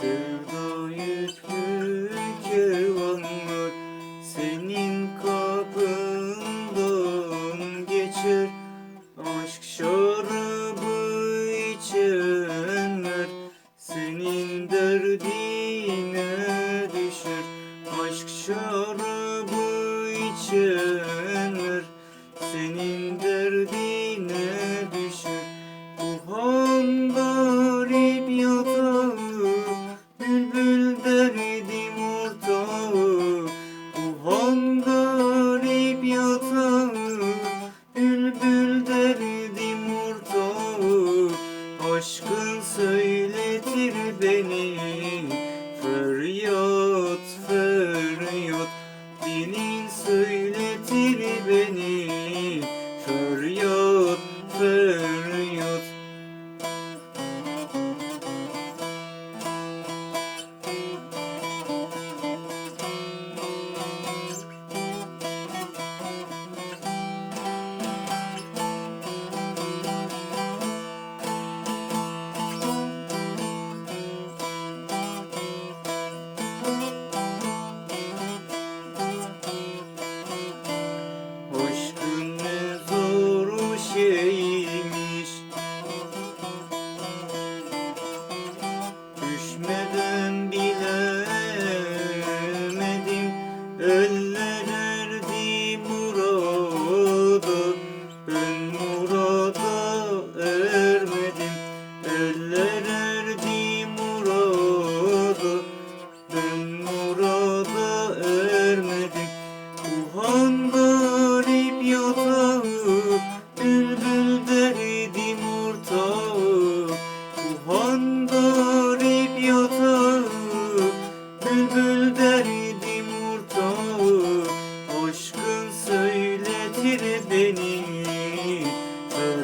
Sevda yüklü kervanlar Senin kapından geçer Aşk şarabı içenler Senin derdine düşer Aşk şarabı aşkın söyletir beni.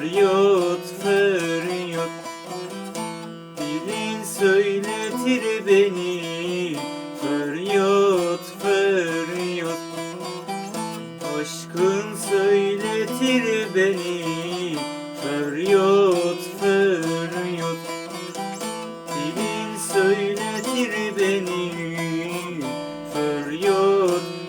feryat feryat Dilin söyletir beni. Feryat feryat Aşkın söyletir beni. Feryat feryat Dilin söyletir beni. Feryat